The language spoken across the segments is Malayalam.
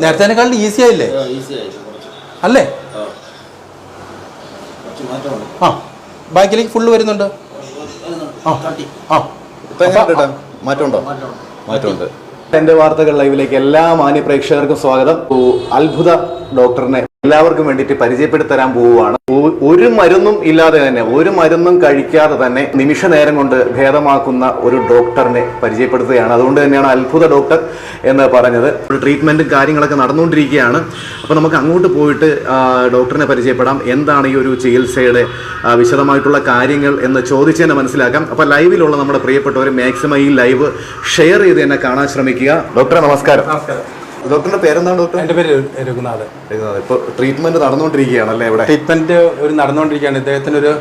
നേരത്തേനേക്കാളും ഈസി ആയില്ലേ? അല്ലേ? ആ. കുറച്ച് മാറ്റമുണ്ട്. ആ ബാക്കിലേക്ക് ഫുള്ള് വരുന്നുണ്ട്? മാറ്റമുണ്ടോ? മാറ്റമുണ്ട്. എന്റെ എന്റെ വാർത്തകൾ ലൈവിലേക്ക് എല്ലാ മാന്യ പ്രേക്ഷകർക്കും സ്വാഗതം. അത്ഭുത ഡോക്ടറിനെ എല്ലാവർക്കും വേണ്ടിയിട്ട് പരിചയപ്പെടുത്തരാൻ പോവുകയാണ്. ഒരു മരുന്നും ഇല്ലാതെ തന്നെ ഒരു മരുന്നും കഴിക്കാതെ തന്നെ നിമിഷ നേരം കൊണ്ട് ഭേദമാക്കുന്ന ഒരു ഡോക്ടറിനെ പരിചയപ്പെടുത്തുകയാണ്. അതുകൊണ്ട് തന്നെയാണ് അത്ഭുത ഡോക്ടർ എന്ന് പറഞ്ഞത്. ട്രീറ്റ്മെന്റും കാര്യങ്ങളൊക്കെ നടന്നുകൊണ്ടിരിക്കുകയാണ്. അപ്പോൾ നമുക്ക് അങ്ങോട്ട് പോയിട്ട് ഡോക്ടറിനെ പരിചയപ്പെടാം. എന്താണ് ഈ ഒരു ചികിത്സയുടെ വിശദമായിട്ടുള്ള കാര്യങ്ങൾ എന്ന് ചോദിച്ച് തന്നെ മനസ്സിലാക്കാം. അപ്പോൾ ലൈവിലുള്ള നമ്മുടെ പ്രിയപ്പെട്ടവർ മാക്സിമം ഈ ലൈവ് ഷെയർ ചെയ്ത് തന്നെ കാണാൻ ശ്രമിക്കുക. ഡോക്ടറെ നമസ്കാരം. നമസ്കാരം. ഡോക്ടറിന്റെ പേരെന്താണ് ഡോക്ടർ? എന്റെ പേര് രഘുനാഥ്. രഘുനാഥ്. ഇപ്പൊ ട്രീറ്റ്മെന്റ് നടന്നുകൊണ്ടിരിക്കുകയാണ് അല്ലേ ഇവിടെ? ട്രീറ്റ്മെന്റ് ഒരു നടന്നുകൊണ്ടിരിക്കുകയാണ്. ഇദ്ദേഹത്തിന് ഒരു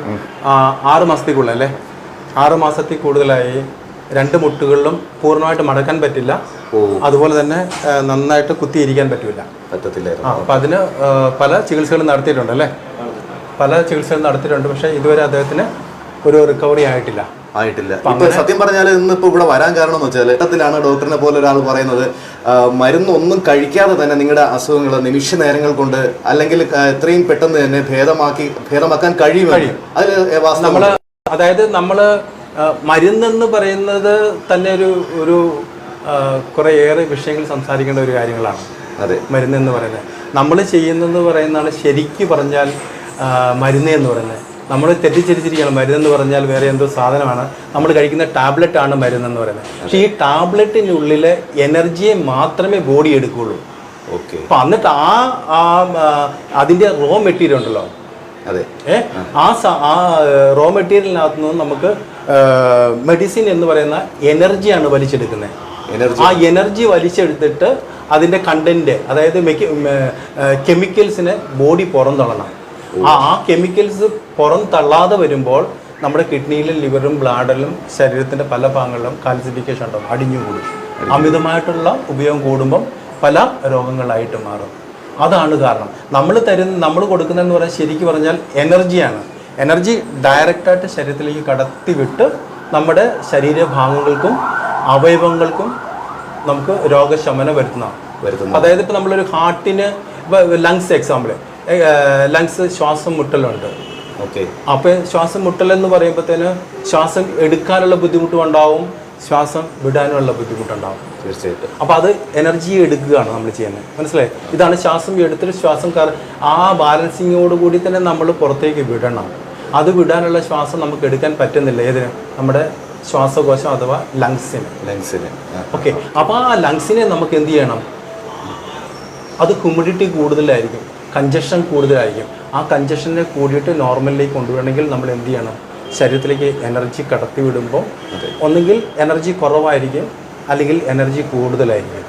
ആറ് മാസത്തേക്കുള്ള അല്ലേ? ആറ് മാസത്തിൽ കൂടുതലായി രണ്ട് മുട്ടുകളിലും പൂർണമായിട്ട് മടക്കാൻ പറ്റില്ല. അതുപോലെ തന്നെ നന്നായിട്ട് കുത്തിയിരിക്കാൻ പറ്റില്ല പറ്റത്തില്ല അപ്പൊ അതിന് പല ചികിത്സകളും നടത്തിയിട്ടുണ്ട് അല്ലേ? പല ചികിത്സകളും നടത്തിയിട്ടുണ്ട്. പക്ഷേ ഇതുവരെ അദ്ദേഹത്തിന് ഒരു റിക്കവറി ആയിട്ടില്ല. ആയിട്ടില്ല. ഇപ്പൊ സത്യം പറഞ്ഞാൽ ഇന്ന് ഇപ്പൊ ഇവിടെ വരാൻ കാരണം എന്ന് വെച്ചാൽ ഇത്തരത്തിലാണ് ഡോക്ടറിനെ പോലെ ഒരാൾ പറയുന്നത്. മരുന്നൊന്നും കഴിക്കാതെ തന്നെ നിങ്ങളുടെ അസുഖങ്ങൾ നിമിഷ നേരങ്ങൾ കൊണ്ട് അല്ലെങ്കിൽ എത്രയും പെട്ടെന്ന് തന്നെ ഭേദമാക്കി ഭേദമാക്കാൻ കഴിയും. അതിൽ നമ്മൾ അതായത് നമ്മൾ മരുന്നെന്ന് പറയുന്നത് തന്നെ ഒരു ഒരു കുറെ കുറേയേറെ വിഷയങ്ങൾ സംസാരിക്കേണ്ട ഒരു കാര്യങ്ങളാണ് അതെ. മരുന്നെന്ന് പറയുന്നത്. നമ്മൾ ചെയ്യുന്നതെന്ന് പറയുന്നതാണ് ശരിക്ക് പറഞ്ഞാൽ മരുന്ന് എന്ന് പറയുന്നത്. നമ്മൾ തെറ്റിദ്ധരിച്ചിരിക്കുകയാണ് മരുന്നെന്ന് പറഞ്ഞാൽ വേറെ എന്തോ സാധനമാണ്. നമ്മൾ കഴിക്കുന്ന ടാബ്ലറ്റ് ആണ് മരുന്നെന്ന് പറയുന്നത്. പക്ഷേ ഈ ടാബ്ലറ്റിനുള്ളിലെ എനർജിയെ മാത്രമേ ബോഡി എടുക്കുകയുള്ളൂ. ഓക്കെ. അപ്പം എന്നിട്ട് ആ അതിന്റെ റോ മെറ്റീരിയൽ ഉണ്ടല്ലോ. അതെ. ആ. ആ റോ മെറ്റീരിയലിനകത്ത് നിന്ന് നമുക്ക് മെഡിസിൻ എന്ന് പറയുന്ന എനർജിയാണ് വലിച്ചെടുക്കുന്നത്. എനർജി. ആ എനർജി വലിച്ചെടുത്തിട്ട് അതിന്റെ കണ്ടന്റ് അതായത് കെമിക്കൽസിനെ ബോഡി പുറന്തള്ളണം. ആ ആ കെമിക്കൽസ് പുറം തള്ളാതെ വരുമ്പോൾ നമ്മുടെ കിഡ്നിയിലും ലിവറും ബ്ലാഡറിലും ശരീരത്തിന്റെ പല ഭാഗങ്ങളിലും കാൽസിഫിക്കേഷൻ ഉണ്ടാവും അടിഞ്ഞു കൂടും. അമിതമായിട്ടുള്ള ഉപയോഗം കൂടുമ്പം പല രോഗങ്ങളായിട്ട് മാറും. അതാണ് കാരണം. നമ്മൾ തരുന്ന നമ്മൾ കൊടുക്കുന്നതെന്ന് പറഞ്ഞാൽ ശരിക്കും പറഞ്ഞാൽ എനർജിയാണ് എനർജി ഡയറക്റ്റായിട്ട് ശരീരത്തിലേക്ക് കടത്തി വിട്ട് നമ്മുടെ ശരീരഭാഗങ്ങൾക്കും അവയവങ്ങൾക്കും നമുക്ക് രോഗശമനം വരുത്തുന്നു അതായത് ഇപ്പോൾ നമ്മളൊരു ഹാർട്ടിന് ഇപ്പം ലങ്സ് എക്സാമ്പിൾ ലങ്സ് ശ്വാസം മുട്ടലുണ്ട്. ഓക്കെ. അപ്പോൾ ശ്വാസം മുട്ടൽ എന്ന് പറയുമ്പോഴത്തേന് ശ്വാസം എടുക്കാനുള്ള ബുദ്ധിമുട്ടും ഉണ്ടാവും ശ്വാസം വിടാനുള്ള ബുദ്ധിമുട്ടുണ്ടാവും. തീർച്ചയായിട്ടും. അപ്പോൾ അത് എനർജി എടുക്കുകയാണ് നമ്മൾ ചെയ്യുന്നത്. മനസ്സിലായി? ഇതാണ് ശ്വാസം എടുത്തിട്ട് ശ്വാസം കറ ആ ബാലൻസിങ്ങോട് കൂടി തന്നെ നമ്മൾ പുറത്തേക്ക് വിടണം. അത് വിടാനുള്ള ശ്വാസം നമുക്ക് എടുക്കാൻ പറ്റുന്നില്ല. ഏതിന്? നമ്മുടെ ശ്വാസകോശം അഥവാ ലങ്സിന്. ലങ്സിന്. ഓക്കെ. അപ്പോൾ ആ ലങ്സിനെ നമുക്ക് എന്ത് ചെയ്യണം? അത് ഹ്യൂമിഡിറ്റി കൂടുതലായിരിക്കും. കഞ്ചഷൻ കൂടുതലായിരിക്കും. ആ കഞ്ചഷനെ കൂടിയിട്ട് നോർമലിലേക്ക് കൊണ്ടുവരണമെങ്കിൽ നമ്മൾ എന്ത് ചെയ്യണം? ശരീരത്തിലേക്ക് എനർജി കടത്തി വിടുമ്പോൾ ഒന്നുകിൽ എനർജി കുറവായിരിക്കും അല്ലെങ്കിൽ എനർജി കൂടുതലായിരിക്കും.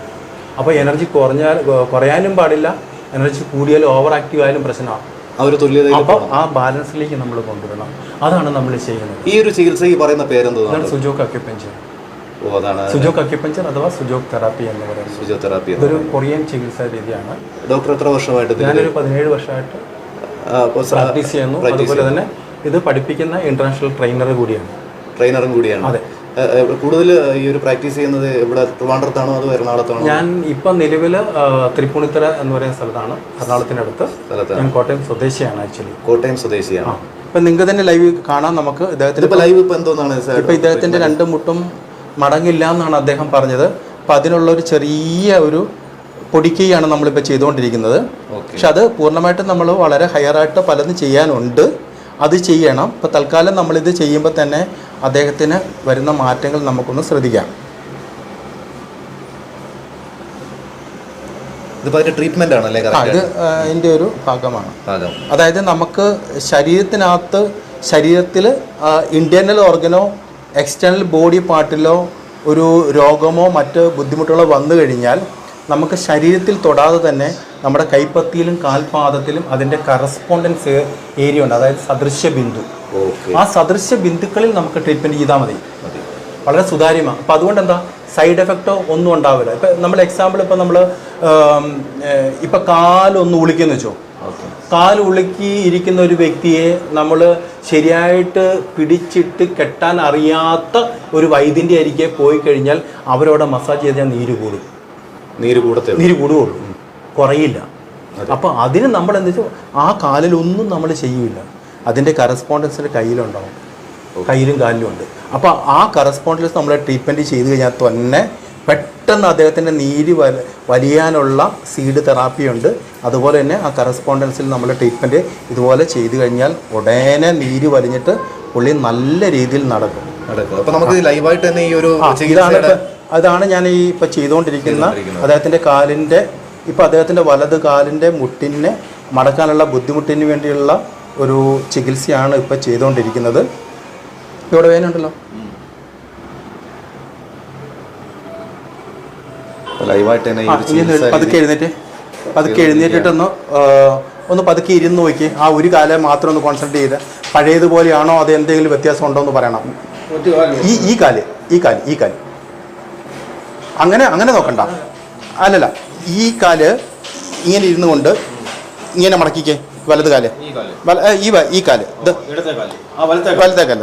അപ്പോൾ എനർജി കുറഞ്ഞാൽ കുറയാനും പാടില്ല എനർജി കൂടിയാലും ഓവർ ആക്റ്റീവ് ആയാലും പ്രശ്നമാണ്. ആ ഒരു തുല്യത അപ്പോൾ ആ ബാലൻസിലേക്ക് നമ്മൾ കൊണ്ടുവരണം. അതാണ് നമ്മൾ ചെയ്യുന്നത്. ഈ ഒരു ചികിത്സയ്ക്ക് പറയുന്ന പേരെന്താണ് സുജോക്ക് അക്യുപെൻഷൻ അതാണ്. അക്യുപഞ്ചർ അഥവാ തെറാപ്പി എന്ന് പറയുന്നത് ഫിസിയോതെറാപ്പി ഇതൊരു കൊറിയൻ ചികിത്സാ രീതിയാണ്. ഡോക്ടർ എത്ര വർഷമായിട്ട് ഞാനൊരു പതിനേഴ് പ്രാക്ടീസ് ചെയ്യുന്നു. അതുപോലെ തന്നെ ഇത് പഠിപ്പിക്കുന്ന ഇന്റർനാഷണൽ ട്രെയിനർ കൂടിയാണ്. ട്രെയിനറും കൂടിയാണ്. അതെ. കൂടുതൽ ഈ ഒരു പ്രാക്ടീസ് ചെയ്യുന്നത് ഇവിടെ ട്രിവാൻഡ്രത്താണോ അതോ എറണാകുളത്താണോ? ഞാൻ ഇപ്പം നിലവിൽ തൃപ്പൂണിത്തറ എന്ന് പറയുന്ന സ്ഥലത്താണ് എറണാകുളത്തിനടുത്ത്. ഞാൻ കോട്ടയം സ്വദേശിയാണ് ആക്ച്വലി. കോട്ടയം സ്വദേശിയാണ്. ഇപ്പം നിങ്ങൾക്ക് തന്നെ ലൈവ് കാണാം നമുക്ക്. ഇദ്ദേഹത്തിന് ലൈവ് ഇപ്പൊ എന്തോന്നാണ് ഇപ്പം ഇദ്ദേഹത്തിന്റെ രണ്ട് മുട്ടും മടങ്ങില്ല എന്നാണ് അദ്ദേഹം പറഞ്ഞത്. അപ്പം അതിനുള്ള ഒരു ചെറിയ ഒരു പൊടിക്കൈയാണ് നമ്മളിപ്പോൾ ചെയ്തുകൊണ്ടിരിക്കുന്നത്. പക്ഷെ അത് പൂർണമായിട്ടും നമ്മൾ വളരെ ഹയറായിട്ട് പലതും ചെയ്യാനുണ്ട്. അത് ചെയ്യണം. ഇപ്പോൾ തൽക്കാലം നമ്മളിത് ചെയ്യുമ്പോൾ തന്നെ അദ്ദേഹത്തിന് വരുന്ന മാറ്റങ്ങൾ നമുക്കൊന്ന് ശ്രദ്ധിക്കാം. ട്രീറ്റ്മെന്റ് ആണല്ലേ അതിന്റെ ഒരു ഭാഗമാണ്. അതായത് നമുക്ക് ശരീരത്തിനകത്ത് ശരീരത്തിൽ ഇന്റേണൽ ഓർഗനോ എക്സ്റ്റേണൽ ബോഡി പാർട്ടിലോ ഒരു രോഗമോ മറ്റ് ബുദ്ധിമുട്ടുകളോ വന്നു കഴിഞ്ഞാൽ നമുക്ക് ശരീരത്തിൽ തൊടാതെ തന്നെ നമ്മുടെ കൈപ്പത്തിയിലും കാൽപാദത്തിലും അതിന്റെ കറസ്പോണ്ടൻസ് ഏരിയ ഉണ്ട് അതായത് സദൃശ്യ ബിന്ദു. ആ സദൃശ്യ ബിന്ദുക്കളിൽ നമുക്ക് ട്രീറ്റ്മെന്റ് ചെയ്താൽ മതി. വളരെ സുതാര്യമാണ് അപ്പോൾ അതുകൊണ്ട് എന്താ സൈഡ് എഫക്റ്റോ ഒന്നും ഉണ്ടാവില്ല. ഇപ്പം നമ്മൾ എക്സാമ്പിൾ ഇപ്പം നമ്മൾ ഇപ്പം കാലൊന്ന് ഉളിക്കുന്നു വെച്ചോ. കാൽ ഉളുക്കി ഇരിക്കുന്ന ഒരു വ്യക്തിയെ നമ്മൾ ശരിയായിട്ട് പിടിച്ചിട്ട് കെട്ടാൻ അറിയാത്ത ഒരു വൈദ്യന്റെ അരികെ പോയി കഴിഞ്ഞാൽ അവരോടെ മസാജ് ചെയ്താൽ നീര് കൂടും. നീര് കൂടത്തെ നീര് കൂടുകയുള്ളൂ. കുറയില്ല. അപ്പോൾ അതിന് നമ്മൾ എന്താ വെച്ചാൽ ആ കാലിലൊന്നും നമ്മൾ ചെയ്യൂല. അതിന്റെ കറസ്പോണ്ടൻസിന്റെ കയ്യിലുണ്ടാവും. കയ്യിലും കാലിലും ഉണ്ട്. അപ്പോൾ ആ കറസ്പോണ്ടൻസ് നമ്മൾ ട്രീറ്റ്മെന്റ് ചെയ്ത് കഴിഞ്ഞാൽ തന്നെ പെട്ടെന്ന് അദ്ദേഹത്തിന്റെ നീര് വല വലിയാനുള്ള സീഡ് തെറാപ്പി ഉണ്ട്. അതുപോലെ തന്നെ ആ കറസ്പോണ്ടൻസിൽ നമ്മൾ ട്രീറ്റ്മെന്റ് ഇതുപോലെ ചെയ്തു കഴിഞ്ഞാൽ ഉടനെ നീര് വലിഞ്ഞിട്ട് പുള്ളി നല്ല രീതിയിൽ നടക്കും. നടക്കും. അപ്പോൾ നമുക്ക് ലൈവായിട്ട് തന്നെ ഈ ഒരു ഇതാണ് അതാണ് ഞാൻ ഈ ഇപ്പോൾ ചെയ്തുകൊണ്ടിരിക്കുന്ന അദ്ദേഹത്തിന്റെ കാലിന്റെ ഇപ്പോൾ അദ്ദേഹത്തിന്റെ വലത് കാലിന്റെ മുട്ടിനെ മടക്കാനുള്ള ബുദ്ധിമുട്ടിന് വേണ്ടിയുള്ള ഒരു ചികിത്സയാണ് ഇപ്പോൾ ചെയ്തുകൊണ്ടിരിക്കുന്നത് ഇവിടെ വേനുണ്ടല്ലോ. ലൈവായിട്ട് തന്നെ ഈ ആ, ഒരു ഇനി ഒന്ന് ചികിത്സ പതുക്കെ എഴുന്നേറ്റ് പതുക്കെ എഴുന്നേറ്റിട്ടൊന്ന് ഒന്ന് പതുക്കെ ഇരുന്ന് നോക്കി. ആ ഒരു കാലം മാത്രം ഒന്ന് കോൺസെൻട്രേറ്റ് ചെയ്ത്. പഴയതുപോലെയാണോ അത് എന്തെങ്കിലും വ്യത്യാസം ഉണ്ടോ എന്ന് പറയണം. ഈ ഈ കാൽ ഈ കാൽ ഈ കാൽ. അങ്ങനെ അങ്ങനെ നോക്കണ്ട. അല്ലല്ല ഈ കാൽ ഇങ്ങനെ ഇരുന്നു കൊണ്ട് ഇങ്ങനെ മടക്കിക്കേ വലത് കാൽ. ഈ ഈ കാൽ. ഇത് ഇടത്തെ കാൽ. ആ വലത്തെ കാൽ. വലത്തെ കാൽ.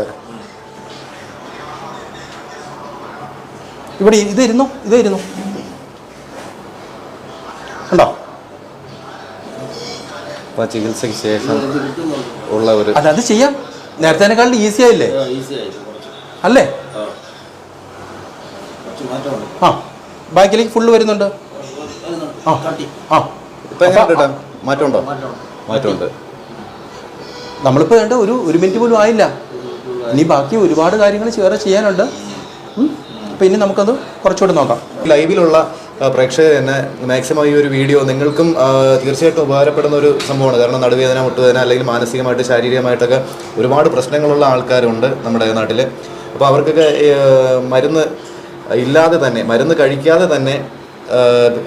ഇവിടെ ഇത് ഇരുന്നു ഇത് ഇരുന്നു. കണ്ടോ അപ്പൊ ചികിത്സയ്ക്ക് ശേഷം ഉള്ള ഒരു അല്ല അത് ചെയ്യാം. നേരത്തേനേക്കാളും ഈസി ആയില്ലേ? അല്ലേ? ആ. കുറച്ച് മാറ്റമുണ്ട്. ആ. ബാക്കിലേക്ക് ഫുള്ള് വരുന്നുണ്ട്. ആ. കാട്ടി. ആ. ഇപ്പൊ മാറ്റമുണ്ടോ? മാറ്റമുണ്ട്. നമ്മളിപ്പോൾ വേണ്ട ഒരു ഒരു മിനിറ്റ് പോലും ആയില്ല. ഇനി ബാക്കി ഒരുപാട് കാര്യങ്ങൾ വേറെ ചെയ്യാനുണ്ട്. അപ്പൊ അപ്പോൾ ഇനി നമുക്കത് കുറച്ചുകൂടെ നോക്കാം. ലൈവിലുള്ള പ്രേക്ഷകർ തന്നെ മാക്സിമം ഈ ഒരു വീഡിയോ നിങ്ങൾക്കും തീർച്ചയായിട്ടും ഉപകാരപ്പെടുന്ന ഒരു സംഭവമാണ്. കാരണം നടുവേദന മുട്ടുവേദന അല്ലെങ്കിൽ മാനസികമായിട്ട് ശാരീരികമായിട്ടൊക്കെ ഒരുപാട് പ്രശ്നങ്ങളുള്ള ആൾക്കാരുണ്ട് നമ്മുടെ നാട്ടിൽ അപ്പോൾ അവർക്കൊക്കെ മരുന്ന് ഇല്ലാതെ തന്നെ മരുന്ന് കഴിക്കാതെ തന്നെ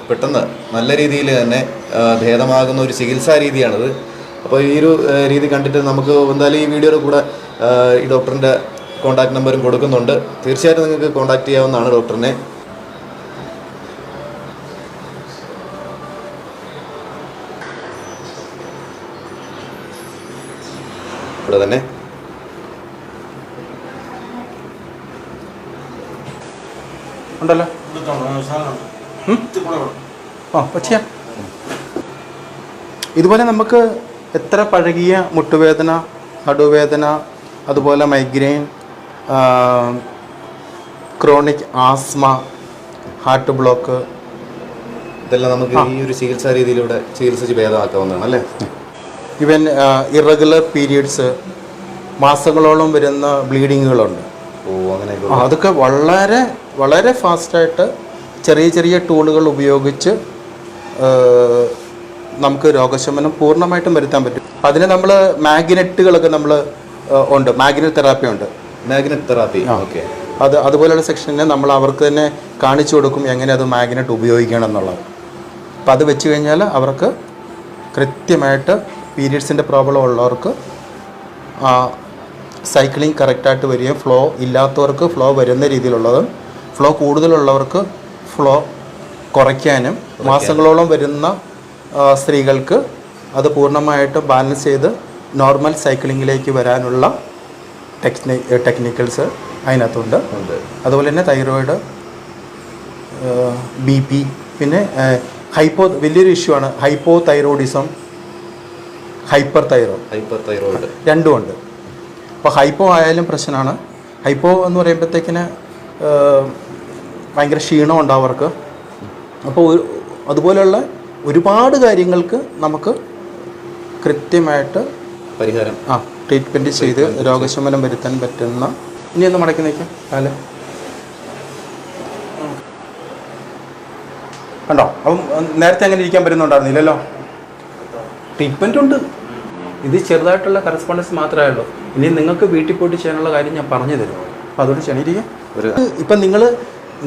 പെട്ടെന്ന് നല്ല രീതിയിൽ തന്നെ ഭേദമാകുന്ന ഒരു ചികിത്സാ രീതിയാണിത്. അപ്പോൾ ഈ ഒരു രീതി കണ്ടിട്ട് നമുക്ക് എന്തായാലും ഈ വീഡിയോയുടെ കൂടെ ഈ ഡോക്ടറിന്റെ കോൺടാക്ട് നമ്പറും കൊടുക്കുന്നുണ്ട്. തീർച്ചയായിട്ടും നിങ്ങൾക്ക് കോൺടാക്ട് ചെയ്യാവുന്നതാണ് ഡോക്ടറിനെ. ഇവിടെ തന്നെ. ഉണ്ടല്ലോ. ആ അപ്പോൾ ഇതുപോലെ നമുക്ക് എത്ര പഴകിയ മുട്ടുവേദന നടുവേദന അതുപോലെ migraine chronic asthma heart block ഇതെല്ലാം നമുക്ക് ഈ ഒരു ചികിത്സാ രീതിയിലൂടെ ചികിത്സിച്ച് ഭേദമാക്കാവുന്നതാണ് അല്ലേ? ഇവൻ ഇറഗുലർ പീരിയഡ്സ് മാസങ്ങളോളം വരുന്ന ബ്ലീഡിങ്ങുകളുണ്ട്. ഓ അങ്ങനെയൊക്കെ അതൊക്കെ വളരെ വളരെ ഫാസ്റ്റായിട്ട് ചെറിയ ചെറിയ ടൂളുകൾ ഉപയോഗിച്ച് നമുക്ക് രോഗശമനം പൂർണമായിട്ടും വരുത്താൻ പറ്റും. അതിന് നമ്മൾ മാഗ്നറ്റുകളൊക്കെ നമ്മൾ ഉണ്ട്. മാഗ്നറ്റ് തെറാപ്പി ഉണ്ട്. Magnet therapy. ഓക്കെ. അത് അതുപോലെയുള്ള സെക്ഷനെ നമ്മൾ അവർക്ക് തന്നെ കാണിച്ചു കൊടുക്കും എങ്ങനെ അത് മാഗ്നറ്റ് ഉപയോഗിക്കണം എന്നുള്ളത്. അപ്പം അത് വെച്ച് കഴിഞ്ഞാൽ അവർക്ക് കൃത്യമായിട്ട് പീരിയഡ്സിന്റെ പ്രോബ്ലം ഉള്ളവർക്ക് സൈക്ലിംഗ് കറക്റ്റായിട്ട് വരികയും ഫ്ലോ ഇല്ലാത്തവർക്ക് ഫ്ലോ വരുന്ന രീതിയിലുള്ളതും ഫ്ലോ കൂടുതലുള്ളവർക്ക് ഫ്ലോ കുറയ്ക്കാനും മാസങ്ങളോളം വരുന്ന സ്ത്രീകൾക്ക് അത് പൂർണമായിട്ട് ബാലൻസ് ചെയ്ത് നോർമൽ സൈക്ലിങ്ങിലേക്ക് വരാനുള്ള ടെക്നി ടെക്നിക്കൽസ് അതിനകത്തുണ്ട്. അതുപോലെ തന്നെ തൈറോയിഡ് ബി പി പിന്നെ ഹൈപ്പോ വലിയൊരു ഇഷ്യൂ ആണ്. Hypo thyroidism hyperthyroid hyperthyroid രണ്ടും ഉണ്ട്. അപ്പോൾ ഹൈപ്പോ ആയാലും പ്രശ്നമാണ്. ഹൈപ്പോ എന്ന് പറയുമ്പോഴത്തേക്കിന് ഭയങ്കര ക്ഷീണം ഉണ്ടാവർക്ക് അവർക്ക്. അപ്പോൾ അതുപോലെയുള്ള ഒരുപാട് കാര്യങ്ങൾക്ക് നമുക്ക് കൃത്യമായിട്ട് പരിഹാരം. ആ ട്രീറ്റ്മെന്റ് ചെയ്ത് രോഗശമനം വരുത്താൻ പറ്റുന്ന ഇനി ഒന്ന് മടക്കി നിൽക്കാം കാല കണ്ടോ? അപ്പം നേരത്തെ അങ്ങനെ ഇരിക്കാൻ പറ്റുന്നുണ്ടായിരുന്നില്ലല്ലോ? ട്രീറ്റ്മെന്റ് ഉണ്ട്. ഇത് ചെറുതായിട്ടുള്ള കറസ്പോണ്ടൻസ് മാത്രമേ ഉള്ളൂ. ഇനി നിങ്ങൾക്ക് വീട്ടിൽ പോയിട്ട് ചെയ്യാനുള്ള കാര്യം ഞാൻ പറഞ്ഞു തരും. അപ്പോൾ അതുകൊണ്ട് ചെയ്യണിരിക്കും ഒരു ഇപ്പം നിങ്ങൾ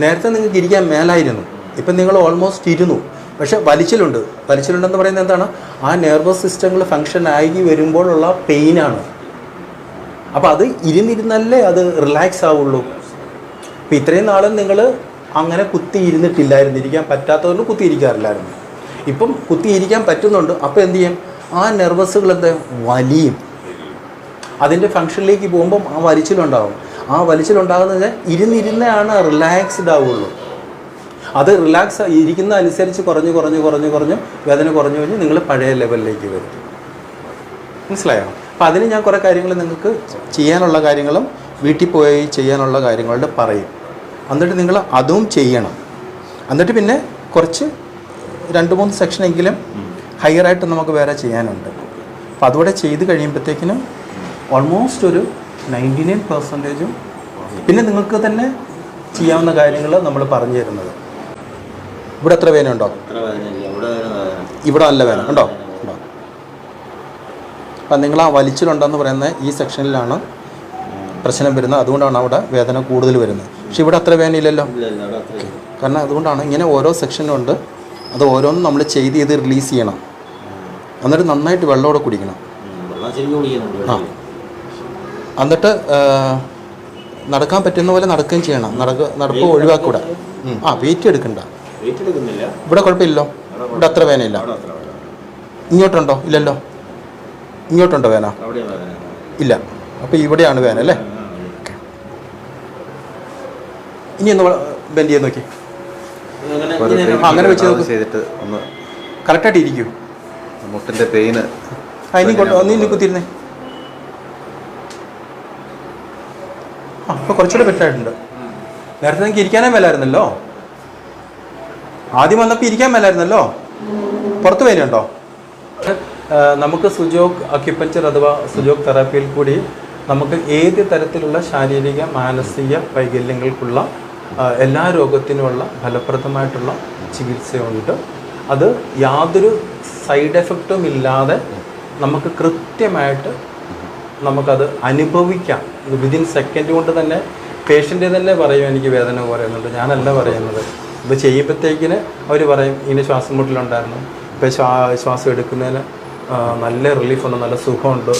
നേരത്തെ നിങ്ങൾക്ക് ഇരിക്കാൻ മേലായിരുന്നു. ഇപ്പം നിങ്ങൾ ഓൾമോസ്റ്റ് ഇരുന്നു. പക്ഷെ വലിച്ചിലുണ്ട്. വലിച്ചിലുണ്ടെന്ന് പറയുന്നത് എന്താണ്? ആ നെർവസ് സിസ്റ്റങ്ങൾ ഫങ്ഷൻ ആയി വരുമ്പോഴുള്ള പെയിനാണ് അപ്പോൾ അത് ഇരുന്നിരുന്നല്ലേ അത് റിലാക്സ് ആവുള്ളൂ. അപ്പം ഇത്രയും നാളും നിങ്ങൾ അങ്ങനെ കുത്തി ഇരുന്നിട്ടില്ലായിരുന്നു. ഇരിക്കാൻ പറ്റാത്തതുകൊണ്ട് കുത്തി ഇരിക്കാറില്ലായിരുന്നു. ഇപ്പം കുത്തി ഇരിക്കാൻ പറ്റുന്നുണ്ട്. അപ്പോൾ എന്ത് ചെയ്യും? ആ നെർവസുകൾ എന്താ? വലിയും. അതിന്റെ ഫങ്ഷനിലേക്ക് പോകുമ്പം ആ വലിച്ചിലുണ്ടാവും. ആ വലിച്ചിലുണ്ടാകുന്നത് ഇരുന്നിരുന്നാണ് റിലാക്സ്ഡ് ആവുള്ളൂ. അത് റിലാക്സ് ഇരിക്കുന്ന അനുസരിച്ച് കുറഞ്ഞ് കുറഞ്ഞ് കുറഞ്ഞ് കുറഞ്ഞ് വേദന കുറഞ്ഞു കഴിഞ്ഞ് നിങ്ങൾ പഴയ ലെവലിലേക്ക് വരും. മനസ്സിലായോ? അപ്പോൾ അതിന് ഞാൻ കുറേ കാര്യങ്ങൾ നിങ്ങൾക്ക് ചെയ്യാനുള്ള കാര്യങ്ങളും വീട്ടിൽ പോയി ചെയ്യാനുള്ള കാര്യങ്ങളുടെ പറയും. എന്നിട്ട് നിങ്ങൾ അതും ചെയ്യണം. എന്നിട്ട് പിന്നെ കുറച്ച് രണ്ട് മൂന്ന് സെക്ഷനെങ്കിലും ഹയറായിട്ട് നമുക്ക് വേറെ ചെയ്യാനുണ്ട്. അപ്പോൾ അതുകൂടെ ചെയ്ത് കഴിയുമ്പോഴത്തേക്കിനും ഓൾമോസ്റ്റ് ഒരു നയന്റി നയൻ പെർസെന്റേജും പിന്നെ നിങ്ങൾക്ക് തന്നെ ചെയ്യാവുന്ന കാര്യങ്ങൾ നമ്മൾ പറഞ്ഞു തരുന്നത്. ഇവിടെ എത്ര വേനുണ്ടോ ഉണ്ടോ? ഇവിടെ വേദന വേദന നല്ല വേന ഉണ്ടോ? ഉണ്ടോ? അപ്പം നിങ്ങൾ ആ വലിച്ചിലുണ്ടെന്ന് പറയുന്ന ഈ സെക്ഷനിലാണ് പ്രശ്നം വരുന്നത്. അതുകൊണ്ടാണ് അവിടെ വേദന കൂടുതൽ വരുന്നത്. പക്ഷെ ഇവിടെ അത്ര വേദന ഇല്ലല്ലോ ഇല്ല ഇല്ല കാരണം അതുകൊണ്ടാണ് ഇങ്ങനെ ഓരോ സെക്ഷനും ഉണ്ട് അത് ഓരോന്നും നമ്മൾ ചെയ്ത് ചെയ്ത് റിലീസ് ചെയ്യണം. എന്നിട്ട് നന്നായിട്ട് വെള്ളമോടെ കുടിക്കണം. വെള്ളം ശരിക്കും കുടിക്കണം ആ. എന്നിട്ട് നടക്കാൻ പറ്റുന്ന പോലെ നടക്കുകയും ചെയ്യണം. നടക്ക നടപ്പ് ഒഴിവാക്കൂടെ. ആ വെയിറ്റ് എടുക്കണ്ട. വെയിറ്റ് എടുക്കുന്നില്ല. ഇവിടെ കുഴപ്പമില്ലല്ലോ. ഇവിടെ അത്ര വേനയില്ല. ഇങ്ങോട്ടുണ്ടോ? ഇല്ലല്ലോ. ഇങ്ങോട്ടുണ്ടോ വേന? ഇല്ല. അപ്പോൾ ഇവിടെയാണ് വേന അല്ലേ. ഇനി ഒന്ന് ബെൻഡ് ചെയ്ത് നോക്കി. അങ്ങനെ വെച്ച്. ചെയ്തിട്ട് ഒന്ന് കറക്റ്റായിട്ട് ഇരിക്കൂ. മുട്ടിന്റെ പെയിന് ആ ഇനി കൊണ്ട് ഒന്ന് ഇനി കുത്തിയിരുന്നേ. ആ ഇപ്പോൾ കുറച്ചുകൂടെ ബെറ്ററായിട്ടുണ്ട് നേരത്തെ നിങ്ങൾക്ക് ഇരിക്കാനേ മേലായിരുന്നല്ലോ? ആദ്യം വന്നപ്പോൾ ഇരിക്കാൻ മേലായിരുന്നല്ലോ? പുറത്ത് വേനുണ്ടോ നമുക്ക് സുജോഗ് അക്യുപഞ്ചർ അഥവാ സുജോഗ് തെറാപ്പിയിൽ കൂടി നമുക്ക് ഏത് തരത്തിലുള്ള ശാരീരിക മാനസിക വൈകല്യങ്ങൾക്കുള്ള എല്ലാ രോഗത്തിനുമുള്ള ഫലപ്രദമായിട്ടുള്ള ചികിത്സയുണ്ട്. അത് യാതൊരു സൈഡ് എഫക്റ്റും ഇല്ലാതെ നമുക്ക് കൃത്യമായിട്ട് നമുക്കത് അനുഭവിക്കാം. വിതിൻ സെക്കൻഡ് കൊണ്ട് തന്നെ പേഷ്യന്റ് തന്നെ പറയും എനിക്ക് വേദന കുറയുന്നുണ്ട്. ഞാനല്ല പറയുന്നത്. ഇത് ചെയ്യുമ്പോഴത്തേക്കിന് അവർ പറയും ഇങ്ങനെ ശ്വാസം മുട്ടിലുണ്ടായിരുന്നു. ഇപ്പോൾ ശ്വാ ശ്വാസം എടുക്കുന്നതിന് നല്ല റിലീഫ് ഉണ്ട് നല്ല സുഖമുണ്ട്.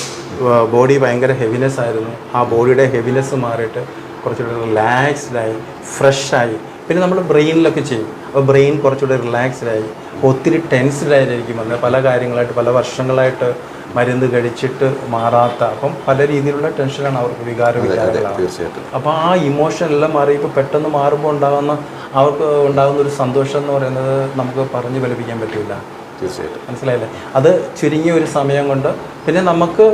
ബോഡി ഭയങ്കര ഹെവിനെസ് ആയിരുന്നു. ആ ബോഡിയുടെ ഹെവിനെസ് മാറിയിട്ട് കുറച്ചുകൂടി റിലാക്സ്ഡായി ഫ്രഷായി പിന്നെ നമ്മൾ ബ്രെയിനിലൊക്കെ ചെയ്യും. അപ്പോൾ ബ്രെയിൻ കുറച്ചുകൂടി റിലാക്സ്ഡായി ഒത്തിരി ടെൻസ്ഡ് ആയിരിക്കും വന്നത് പല കാര്യങ്ങളായിട്ട് പല വർഷങ്ങളായിട്ട് മരുന്ന് കഴിച്ചിട്ട് മാറാത്ത അപ്പം പല രീതിയിലുള്ള ടെൻഷനാണ് അവർക്ക് വികാര തീർച്ചയായിട്ടും. അപ്പോൾ ആ ഇമോഷൻ എല്ലാം മാറി ഇപ്പോൾ പെട്ടെന്ന് മാറുമ്പോൾ ഉണ്ടാകുന്ന അവർക്ക് ഉണ്ടാകുന്ന ഒരു സന്തോഷം എന്ന് പറയുന്നത് നമുക്ക് പറഞ്ഞു ഫലിപ്പിക്കാൻ പറ്റില്ല. തീർച്ചയായിട്ടും. മനസ്സിലായില്ലേ? അത് ചുരുങ്ങിയ ഒരു സമയം കൊണ്ട് പിന്നെ നമുക്ക്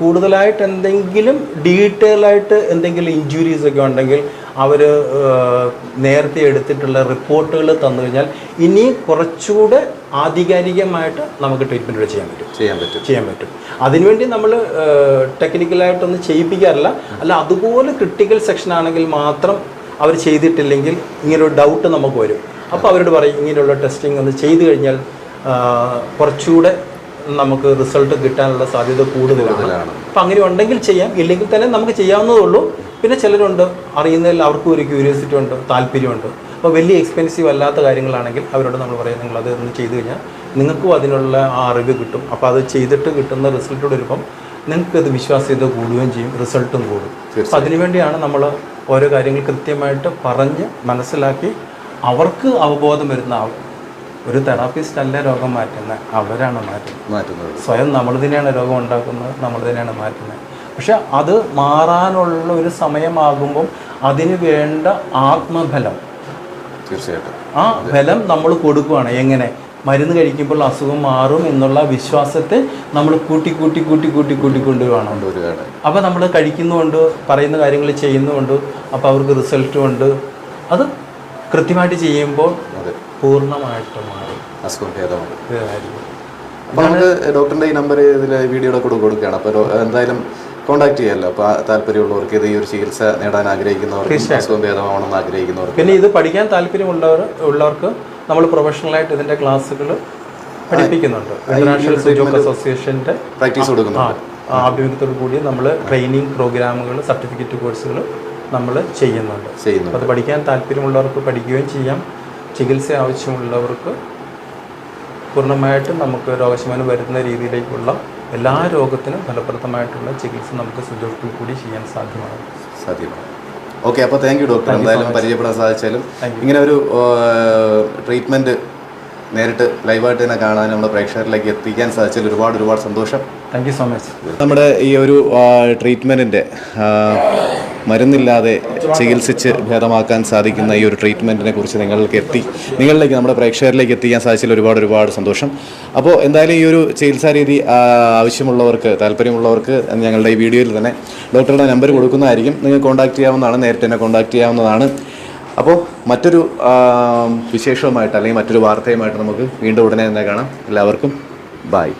കൂടുതലായിട്ട് എന്തെങ്കിലും ഡീറ്റെയിൽ ആയിട്ട് എന്തെങ്കിലും ഇഞ്ചുറീസ് ഒക്കെ ഉണ്ടെങ്കിൽ അവർ നേരത്തെ എടുത്തിട്ടുള്ള റിപ്പോർട്ടുകൾ തന്നു കഴിഞ്ഞാൽ ഇനി കുറച്ചുകൂടെ ആധികാരികമായിട്ട് നമുക്ക് ട്രീറ്റ്മെന്റുകൾ ചെയ്യാൻ പറ്റും. ചെയ്യാൻ പറ്റും. ചെയ്യാൻ പറ്റും. അതിനുവേണ്ടി നമ്മൾ ടെക്നിക്കലായിട്ടൊന്നും ചെയ്യിപ്പിക്കാറില്ല. അല്ല അതുപോലെ ക്രിട്ടിക്കൽ സെക്ഷൻ ആണെങ്കിൽ മാത്രം അവർ ചെയ്തിട്ടില്ലെങ്കിൽ ഇങ്ങനൊരു ഡൗട്ട് നമുക്ക് വരും. അപ്പോൾ അവരോട് പറയും ഇങ്ങനെയുള്ള ടെസ്റ്റിംഗ് ഒന്ന് ചെയ്തു കഴിഞ്ഞാൽ കുറച്ചുകൂടെ നമുക്ക് റിസൾട്ട് കിട്ടാനുള്ള സാധ്യത കൂടുതലാണ്. അപ്പം അങ്ങനെ ഉണ്ടെങ്കിൽ ചെയ്യാം. ഇല്ലെങ്കിൽ തന്നെ നമുക്ക് ചെയ്യാവുന്നതേ ഉള്ളൂ. പിന്നെ ചിലരുണ്ട് അറിയുന്നതിൽ അവർക്കും ഒരു ക്യൂരിയോസിറ്റി ഉണ്ട് താല്പര്യമുണ്ട്. അപ്പോൾ വലിയ എക്സ്പെൻസീവ് അല്ലാത്ത കാര്യങ്ങളാണെങ്കിൽ അവരോട് നമ്മൾ പറയും നിങ്ങൾ അത് ഒന്ന് ചെയ്തു കഴിഞ്ഞാൽ നിങ്ങൾക്കും അതിനുള്ള ആ അറിവ് കിട്ടും. അപ്പോൾ അത് ചെയ്തിട്ട് കിട്ടുന്ന റിസൾട്ടോട് വരുമ്പം നിങ്ങൾക്ക് അത് വിശ്വാസ്യത കൂടുകയും ചെയ്യും റിസൾട്ടും കൂടും. അപ്പം അതിനുവേണ്ടിയാണ് നമ്മൾ ഓരോ കാര്യങ്ങൾ കൃത്യമായിട്ട് പറഞ്ഞ് മനസ്സിലാക്കി അവർക്ക് അവബോധം വരുന്ന ഒരു തെറാപ്പിസ്റ്റ് അല്ല രോഗം മാറ്റുന്നത് അവരാണ് മാറ്റുന്നത് മാറ്റുന്നത്. സ്വയം നമ്മൾ തന്നെയാണ് രോഗം ഉണ്ടാക്കുന്നത് നമ്മൾ തന്നെയാണ് മാറ്റുന്നത് പക്ഷെ അത് മാറാനുള്ള ഒരു സമയമാകുമ്പം അതിന് വേണ്ട ആത്മബലം. തീർച്ചയായിട്ടും. ആ ബലം നമ്മൾ കൊടുക്കുകയാണ് എങ്ങനെ? മരുന്ന് കഴിക്കുമ്പോൾ അസുഖം മാറും എന്നുള്ള വിശ്വാസത്തെ നമ്മൾ കൂട്ടി കൂട്ടി കൂട്ടി കൂട്ടി കൂട്ടി കൊണ്ടുപോകണം അപ്പോൾ നമ്മൾ കഴിക്കുന്നുമുണ്ട് പറയുന്ന കാര്യങ്ങൾ ചെയ്യുന്നുമുണ്ട് അപ്പോൾ അവർക്ക് റിസൾട്ടും ഉണ്ട് അത് കൃത്യമായിട്ട് ചെയ്യുമ്പോൾ പൂർണമായിട്ടും മാറും അസുഖം ഭേദമാണ് അപ്പോൾ നമുക്ക് ഡോക്ടറിന്റെ ഈ നമ്പർ ഇതിൽ വീഡിയോയുടെ കൂടെ കൊടുക്കുകയാണ് അപ്പോൾ എന്തായാലും കോൺടാക്ട് ചെയ്യാമല്ലോ അപ്പോൾ താല്പര്യമുള്ളവർക്ക് ഇത് ഈ ഒരു ചികിത്സ നേടാൻ ആഗ്രഹിക്കുന്നവർക്ക് അസുഖം ഭേദമാവണമെന്ന് ആഗ്രഹിക്കുന്നവർക്ക് പിന്നെ ഇത് പഠിക്കാൻ താല്പര്യമുള്ളവർ ഉള്ളവർക്ക് നമ്മൾ പ്രൊഫഷണലായിട്ട് ഇതിന്റെ ക്ലാസ്സുകൾ പഠിപ്പിക്കുന്നുണ്ട് ഇന്റർനാഷണൽ സുജോക്ക് അസോസിയേഷന്റെ പ്രാക്ടീസ് കൊടുക്കുന്നു ആഭിമുഖ്യത്തോടു കൂടി നമ്മൾ ട്രെയിനിങ് പ്രോഗ്രാമുകൾ സർട്ടിഫിക്കറ്റ് കോഴ്സുകൾ നമ്മൾ ചെയ്യുന്നുണ്ട്. ചെയ്യുന്നു അത് പഠിക്കാൻ താല്പര്യമുള്ളവർക്ക് പഠിക്കുകയും ചെയ്യാം. ചികിത്സ ആവശ്യമുള്ളവർക്ക് പൂർണമായിട്ടും നമുക്ക് രോഗശമനം വരുന്ന രീതിയിലേക്കുള്ള എല്ലാ രോഗത്തിനും ഫലപ്രദമായിട്ടുള്ള ചികിത്സ നമുക്ക് സുജോഷത്തിൽ കൂടി ചെയ്യാൻ സാധ്യമാണ്. സാധ്യമാണ്. ഓക്കെ അപ്പോൾ താങ്ക് യു ഡോക്ടർ എന്തായാലും പരിചയപ്പെടാൻ സാധിച്ചാലും ഇങ്ങനെ ഒരു ട്രീറ്റ്മെന്റ് നേരിട്ട് ലൈവായിട്ട് തന്നെ കാണാൻ നമ്മുടെ പ്രേക്ഷകരിലേക്ക് എത്തിക്കാൻ സാധിച്ചതിൽ ഒരുപാട് ഒരുപാട് സന്തോഷം. താങ്ക് യു സോ മച്ച് നമ്മുടെ ഈ ഒരു ട്രീറ്റ്മെന്റിന്റെ മരുന്നില്ലാതെ ചികിത്സിച്ച് ഭേദമാക്കാൻ സാധിക്കുന്ന ഈ ഒരു ട്രീറ്റ്മെന്റിനെ കുറിച്ച് നിങ്ങളിലേക്ക് എത്തി നിങ്ങളിലേക്ക് നമ്മുടെ പ്രേക്ഷകരിലേക്ക് എത്തിക്കാൻ സാധിച്ചതിൽ ഒരുപാട് ഒരുപാട് സന്തോഷം. അപ്പോൾ എന്തായാലും ഈ ഒരു ചികിത്സാ രീതി ആവശ്യമുള്ളവർക്ക് താല്പര്യമുള്ളവർക്ക് ഞങ്ങളുടെ ഈ വീഡിയോയിൽ തന്നെ ഡോക്ടറുടെ നമ്പർ കൊടുക്കുന്നതായിരിക്കും. നിങ്ങൾ കോൺടാക്ട് ചെയ്യാവുന്നതാണ് നേരിട്ട് തന്നെ കോൺടാക്ട് ചെയ്യാവുന്നതാണ്. അപ്പോൾ മറ്റൊരു വിശേഷവുമായിട്ട് അല്ലെങ്കിൽ മറ്റൊരു വാർത്തയുമായിട്ട് നമുക്ക് വീണ്ടും ഉടനെ തന്നെ കാണാം. എല്ലാവർക്കും ബായ്